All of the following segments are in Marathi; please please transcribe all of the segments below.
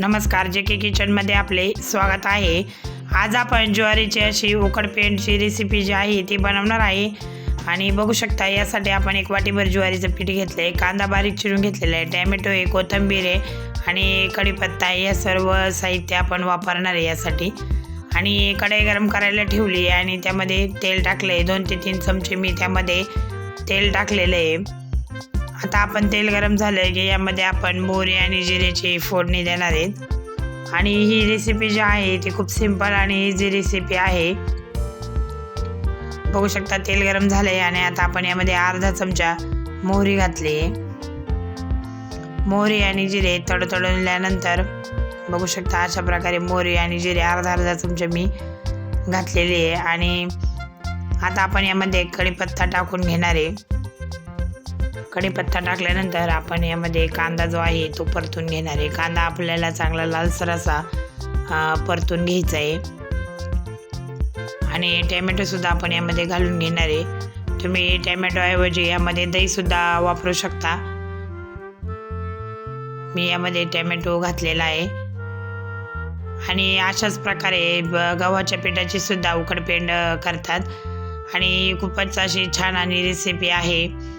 नमस्कार जे के किचनमध्ये आपले स्वागत आहे. आज आपण ज्वारीची अशी उकडपेंडची रेसिपी जी आहे ती बनवणार आहे. आणि बघू शकता यासाठी आपण एक वाटीभर ज्वारीचं पीठ घेतलं आहे कांदा बारीक चिरून घेतलेला आहे टॅमॅटो आहे कोथिंबीर आहे आणि कढीपत्ता आहे या सर्व साहित्य आपण वापरणार आहे यासाठी. आणि कढई गरम करायला ठेवली आहे आणि त्यामध्ये तेल टाकलं आहे दोन ते तीन चमचे मी त्यामध्ये तेल टाकलेलं आहे. आता आपण तेल गरम झालं की यामध्ये आपण मोहरी आणि जिऱ्याची फोडणी देणार आहेत. आणि ही रेसिपी जी आहे ती खूप सिंपल आणि इझी रेसिपी आहे. बघू शकता तेल गरम झालं आहे आणि आता आपण यामध्ये अर्धा चमचा मोहरी घातली आहे. मोहरी आणि जिरे तडतडल्यानंतर बघू शकता अशा प्रकारे मोहरी आणि जिरे अर्धा अर्धा चमचा मी घातलेली आहे. आणि आता आपण यामध्ये कढीपत्ता टाकून घेणार आहे. कढीपत्ता टाकल्यानंतर आपण यामध्ये कांदा जो आहे तो परतून घेणार आहे. कांदा आपल्याला चांगला लालसर असा परतून घ्यायचा आहे. आणि टॅमॅटोसुद्धा आपण यामध्ये घालून घेणार आहे. तुम्ही टॅमॅटोऐवजी यामध्ये दहीसुद्धा वापरू शकता. मी यामध्ये टॅमॅटो घातलेला आहे. आणि अशाच प्रकारे ब- गव्हाच्या पिठाची सुद्धा उकडपेंड करतात. आणि खूपच अशी छान आणि रेसिपी आहे.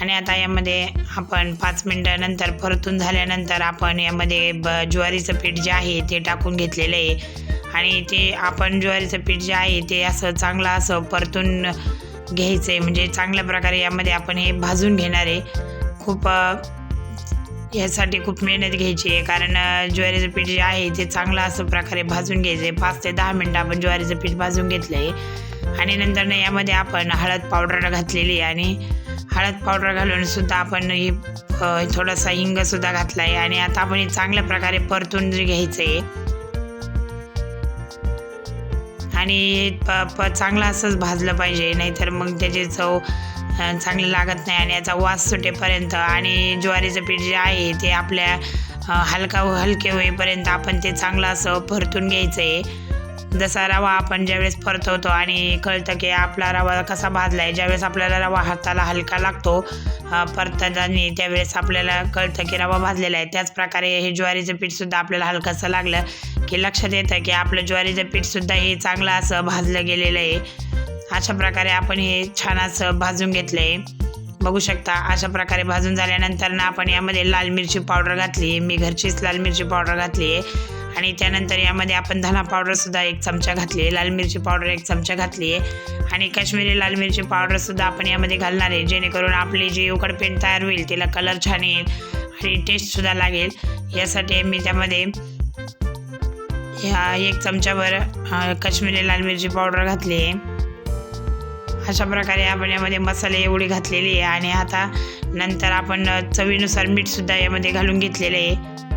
आणि आता यामध्ये आपण पाच मिनटानंतर परतून झाल्यानंतर आपण यामध्ये ब ज्वारीचं पीठ जे आहे ते टाकून घेतलेलं आहे. आणि ते आपण ज्वारीचं पीठ जे आहे ते असं चांगलं असं परतून घ्यायचं आहे म्हणजे चांगल्या प्रकारे यामध्ये आपण हे भाजून घेणार आहे. खूप ह्यासाठी खूप मेहनत घ्यायची आहे. कारण ज्वारीचं पीठ जे आहे ते चांगलं असं प्रकारे भाजून घ्यायचं आहे पाच ते दहा मिनटं आपण ज्वारीचं पीठ भाजून घेतलं आहे आणि नंतरनं यामध्ये आपण हळद पावडर घातलेली आहे. आणि हळद पावडर घालून सुद्धा आपण ही थोडासा हिंगसुद्धा घातला आहे आणि आता आपण हे चांगल्या प्रकारे परतून घ्यायचं आहे आणि प प चांगलं असंच भाजलं पाहिजे नाहीतर मग त्याची चव चांगली लागत नाही आणि याचा वास सुटेपर्यंत आणि ज्वारीचं पीठ जे आहे ते आपल्या हलका हलके होईपर्यंत आपण ते चांगलं असं परतून घ्यायचं आहे जसा रवा आपण ज्यावेळेस परतवतो आणि कळतं की आपला रवा कसा भाजला आहे ज्यावेळेस आपल्याला रवा हाताला हलका लागतो परतताना त्यावेळेस आपल्याला कळतं की रवा भाजलेला आहे. त्याच प्रकारे हे ज्वारीचं पीठसुद्धा आपल्याला हलकंसं लागलं की लक्षात येतं की आपलं ज्वारीचं पीठसुद्धा हे चांगलं असं भाजलं गेलेलं आहे. अशा प्रकारे आपण हे छान असं भाजून घेतलं आहे बघू शकता अशा प्रकारे भाजून झाल्यानंतर ना आपण यामध्ये लाल मिरची पावडर घातली. मी घरचीच लाल मिरची पावडर घातली आहे. आणि त्यानंतर यामध्ये आपण धना पावडरसुद्धा एक चमचा घातली आहे. लाल मिरची पावडर एक चमचा घातली आहे. आणि काश्मीरी लाल मिरची पावडरसुद्धा आपण यामध्ये घालणार आहे. जेणेकरून आपली जी उकडपेंट तयार होईल तिला कलर छान येईल आणि टेस्टसुद्धा लागेल. यासाठी मी त्यामध्ये ह्या एक चमच्यावर काश्मीरी लाल मिरची पावडर घातली आहे. अशा प्रकारे आपण यामध्ये मसाले एवढी घातलेली आहे. आणि आता नंतर आपण चवीनुसार मीठसुद्धा यामध्ये घालून घेतलेले आहे.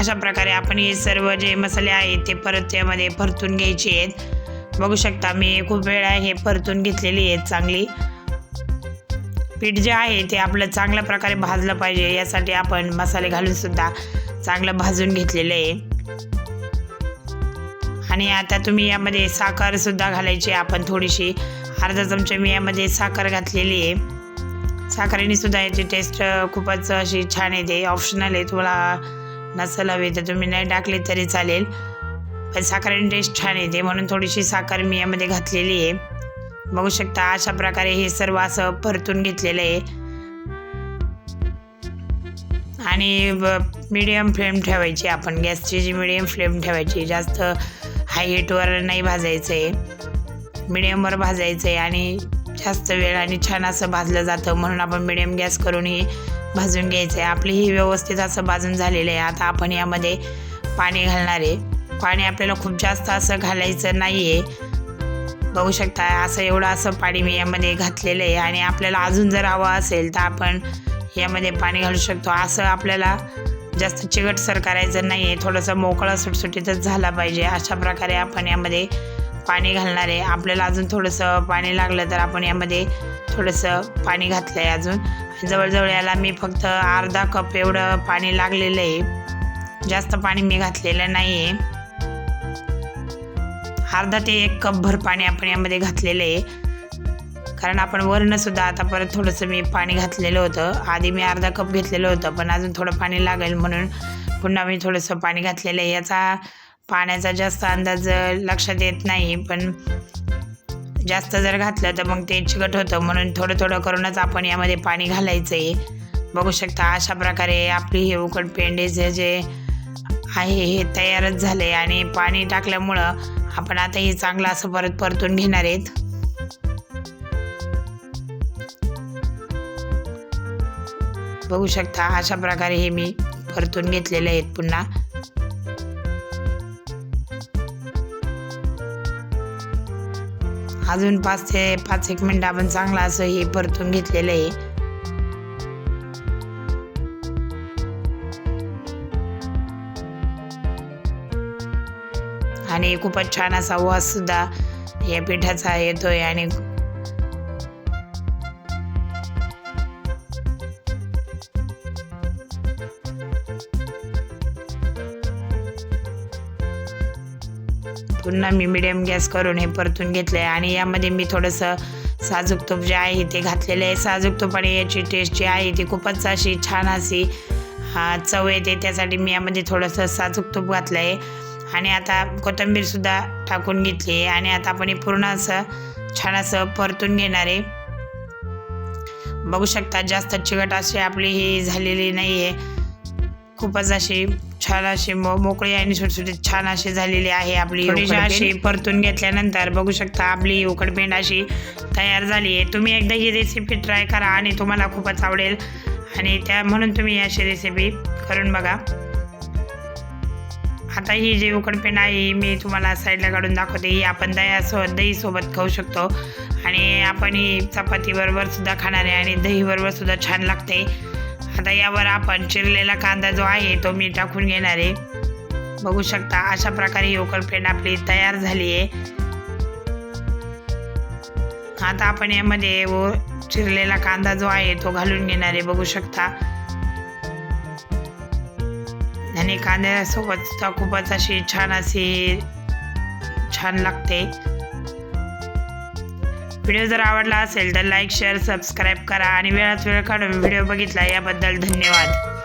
अशा प्रकारे आपण हे सर्व जे मसाले आहेत ते परत यामध्ये परतून घ्यायचे आहेत. बघू शकता मी खूप वेळा हे परतून घेतलेली आहेत चांगली. पीठ जे आहे ते आपलं चांगल्या प्रकारे भाजलं पाहिजे यासाठी आपण मसाले घालून सुद्धा चांगलं भाजून घेतलेलं आहे. आणि आता तुम्ही यामध्ये साखर सुद्धा घालायची आहे आपण थोडीशी अर्धा चमचा मी यामध्ये साखर घातलेली आहे. साखरेने सुद्धा याची टेस्ट खूपच अशी छान येते ऑप्शनल आहे तुम्हाला नसेल हवी तर तुम्ही नाही टाकली तरी चालेल. पण साखरेने टेस्ट छान येते. म्हणून थोडीशी साखर मी यामध्ये घातलेली आहे. बघू शकता अशा प्रकारे हे सर्व असं परतून घेतलेलं आहे. आणि मिडियम फ्लेम ठेवायची आपण. गॅसची जी मिडियम फ्लेम ठेवायची जास्त हाय हीटवर नाही भाजायचं आहे मिडियमवर भाजायचं आहे आणि जास्त वेळ आणि छान असं भाजलं जातं. म्हणून आपण मिडियम गॅस करून ही भाजून घ्यायचं आहे आपली ही व्यवस्थित असं भाजून झालेलं आहे. आता आपण यामध्ये पाणी घालणार आहे. पाणी आपल्याला खूप जास्त असं घालायचं नाही आहे बघू शकता असं एवढं असं पाणी मी यामध्ये घातलेलं आहे. आणि आपल्याला अजून जर हवं असेल तर आपण यामध्ये पाणी घालू शकतो. असं आपल्याला जास्त चिकटसर करायचं नाही आहे थोडंसं मोकळा सुटसुटीतच झाला पाहिजे. अशा प्रकारे आपण यामध्ये पाणी घालणार आहे. आपल्याला अजून थोडंसं पाणी लागलं तर आपण यामध्ये थोडंसं पाणी घातलं आहे अजून जवळजवळ याला मी फक्त अर्धा कप एवढं पाणी लागलेलं आहे. जास्त पाणी मी घातलेलं नाही आहे अर्धा ते एक कपभर पाणी आपण यामध्ये घातलेलं आहे. कारण आपण वरनं सुद्धा आता परत थोडंसं मी पाणी घातलेलं होतं. आधी मी अर्धा कप घेतलेलं होतं पण अजून थोडं पाणी लागेल म्हणून पुन्हा मी थोडंसं पाणी घातलेलं आहे. याचा पाण्याचा जास्त अंदाज लक्षात येत नाही पण जास्त जर घातलं तर मग ते चिकट होतं. म्हणून थोडं थोडं करूनच आपण यामध्ये पाणी घालायचं आहे बघू शकता अशा प्रकारे आपली हे उकड पेंडीचे जे आहे हे तयारच झाले आणि पाणी टाकल्यामुळं आपण आता हे चांगलं असं परत परतून घेणार आहेत. बघू शकता अशा प्रकारे हे मी परतून घेतलेले आहेत पुन्हा. अजून पाच ते पाच एक मिनिट आपण चांगलं असं हे परतून घेतलेलं आहे. आणि खूपच छान असा वास सुद्धा या पिठाचा येतोय आणि पुन्हा मी मिडियम गॅस करून हे परतून घेतलं आहे आणि यामध्ये मी थोडंसं साजूक तूप जे आहे ते घातलेलं आहे. साजूक तूप आणि याची टेस्ट जी आहे ती खूपच अशी छान अशी हा, चव येते. त्यासाठी मी यामध्ये थोडंसं साजूक तूप घातलं आहे आणि आता कोथिंबीरसुद्धा टाकून घेतली आहे. आणि आता आपण हे पूर्ण असं छान असं परतून घेणार आहे. बघू शकता जास्त चिकट अशी आपली ही झालेली नाही आहे खूपच अशी छान अशी मो मोकळी आणि सुटसुटीत छान अशी झालेली आहे. आपली अशी परतून घेतल्यानंतर बघू शकता आपली उकडपेंड अशी तयार झाली आहे. तुम्ही एकदा ही रेसिपी ट्राय करा आणि तुम्हाला खूपच आवडेल. आणि त्या म्हणून तुम्ही अशी रेसिपी करून बघा. आता ही जी उकडपेंड आहे मी तुम्हाला साईडला काढून दाखवते. ही आपण दह्यासोबत दहीसोबत खाऊ शकतो. आणि आपण ही चपातीबरोबर सुद्धा खाणार आहे आणि दहीबरोबर सुद्धा छान लागते. आता यावर आपण चिरलेला कांदा जो आहे तो मी टाकून घेणार आहे. बघू शकता अशा प्रकारे ही उकलपेंड आपली तयार झाली आहे. आता आपण यामध्ये व चिरलेला कांदा जो आहे तो घालून घेणार आहे बघू शकता. आणि कांद्यासोबत खूपच अशी छान अशी छान लागते. व्हिडिओ जर आवडला असेल तर लाईक शेअर सबस्क्राईब करा आणि वेळात वेळ काढून व्हिडिओ बघितला याबद्दल धन्यवाद.